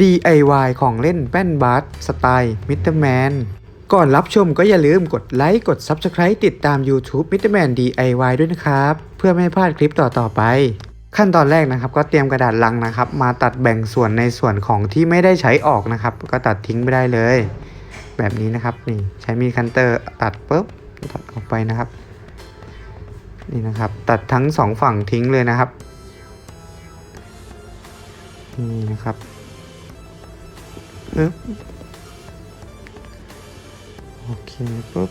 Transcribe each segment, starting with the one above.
DIY ของเล่นแป้นบาสสไตล์มิสเตอร์แมนก่อนรับชมก็อย่าลืมกดไลค์ กด Subscribe ติดตาม YouTube มิสเตอร์แมน DIY ด้วยนะครับ เพื่อไม่ให้พลาดคลิปต่อ ๆ ไป ขั้นตอนแรกนะครับ ก็เตรียมกระดาษลังนะครับ มาตัดแบ่งส่วนในส่วนของที่ไม่ได้ใช้ออกนะครับ ก็ตัดทิ้งไปได้เลย แบบนี้นะครับนี่ใช้มีดคันเตอร์ตัดปุ๊บตัดออกไปนะครับ นี่นะครับ ตัดทั้งสองฝั่งทิ้งเลยนะครับนี่นะครับ ปึ๊บโอเคปุ๊บ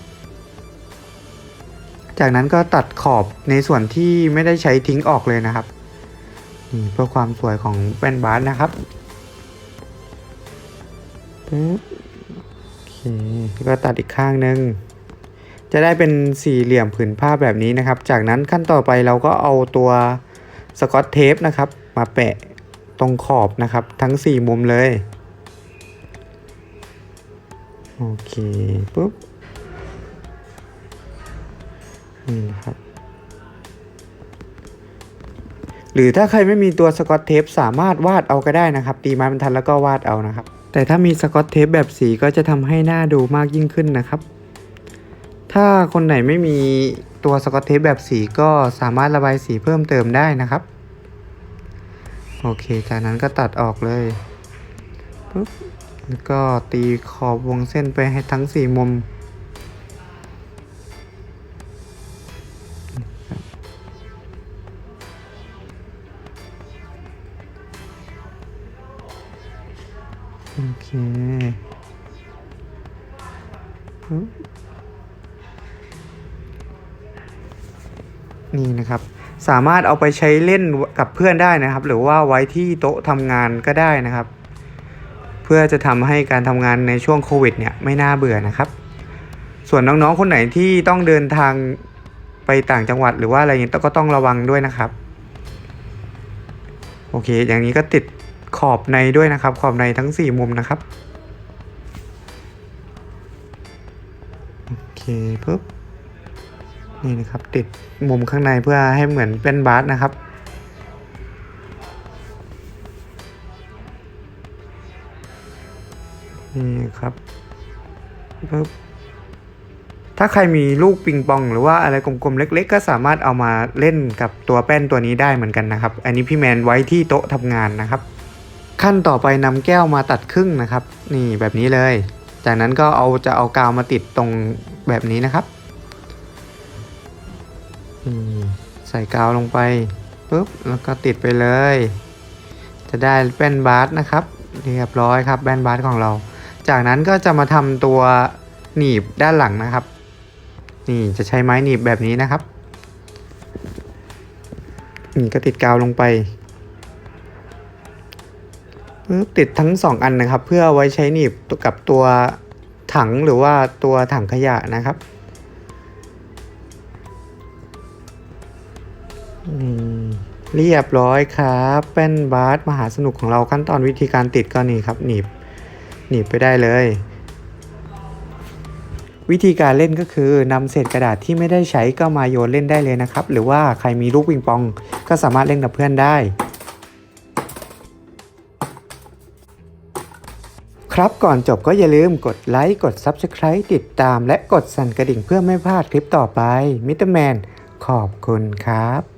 จากนั้นก็ตัดขอบในส่วนที่ไม่ได้ใช้ทิ้งออกเลยนะครับนี่เพื่อความสวยของแป้นบาสนะครับปึ๊บโอเคก็ตัดอีกข้างหนึ่งจะได้เป็นสี่เหลี่ยมผืนผ้าแบบนี้นะครับ จากนั้นขั้นต่อไปเราก็เอาตัวสกอตเทปนะครับ มาแปะตรงขอบนะครับ ทั้ง 4 มุมเลย โอเคปุ๊บนี่นะครับ หรือถ้าใครไม่มีตัวสกอตเทปสามารถวาดเอาก็ได้นะครับ ตีไม้บรรทัดแล้วก็วาดเอานะครับ แต่ถ้ามีสกอตเทปแบบสีก็จะทำให้หน้าดูมากยิ่งขึ้นนะครับ ถ้าคนไหนไม่มีตัวสกอตเทปแบบสีก็สามารถระบายสีเพิ่มเติมได้นะครับ โอเค จากนั้นก็ตัดออกเลยปุ๊บ แล้วก็ตีขอบวงเส้นไปให้ทั้งสี่มุม โอเคนี่นะครับ สามารถเอาไปใช้เล่นกับเพื่อนได้นะครับ หรือว่าไว้ที่โต๊ะทำงานก็ได้นะครับ เพื่อจะทำให้การทำงานในช่วงโควิดเนี่ยไม่น่าเบื่อนะครับ ส่วนน้องๆคนไหนที่ต้องเดินทางไปต่างจังหวัดหรือว่าอะไรเงี้ยก็ต้องระวังด้วยนะครับ โอเค อย่างนี้ก็ติดขอบในด้วยนะครับ ขอบในทั้ง 4 มุมนะครับ โอเคปุ๊บนี่นะครับ ติดมุมข้างในเพื่อให้เหมือนเป็นบาสนะครับ นี่ครับปุ๊บถ้าใครมีลูกปิงปอง หรือว่าอะไรกลมๆเล็ก ๆ ก็สามารถเอามาเล่นกับตัวแป้นตัวนี้ได้เหมือนกันนะครับ อันนี้พี่แมนไว้ที่โต๊ะทำงานนะครับ ขั้นต่อไปนำแก้วมาตัดครึ่งนะครับ นี่แบบนี้เลย จากนั้นก็เอาจะเอากาวมาติดตรงแบบนี้นะครับนี่ใส่กาวลงไปปุ๊บแล้วก็ติดไปเลย จะได้แป้นบาร์สนะครับ เรียบร้อยครับแป้นบาร์สของเรา จากนั้นก็จะมาทำตัวหนีบด้านหลังนะครับ นี่จะใช้ไม้หนีบแบบนี้นะครับ นี่ก็ติดกาวลงไปติดทั้งสองอันนะครับ เพื่อไว้ใช้หนีบกับตัวถังหรือว่าตัวถังขยะนะครับนี่เรียบร้อยครับแป้นบาร์สมหาสนุกของเราขั้นตอนวิธีการติดก็นี่ครับหนีบ หนีบไปได้เลย วิธีการเล่นก็คือนำเศษกระดาษที่ไม่ได้ใช้ก็มาโยนเล่นได้เลยนะครับ หรือว่าใครมีลูกปิงปองก็สามารถเล่นกับเพื่อนได้ครับก่อนจบก็อย่าลืมกดไลค์กด Subscribe ติดตาม และกดสั่นกระดิ่งเพื่อไม่พลาดคลิปต่อไป มิเตอร์แมนขอบคุณครับ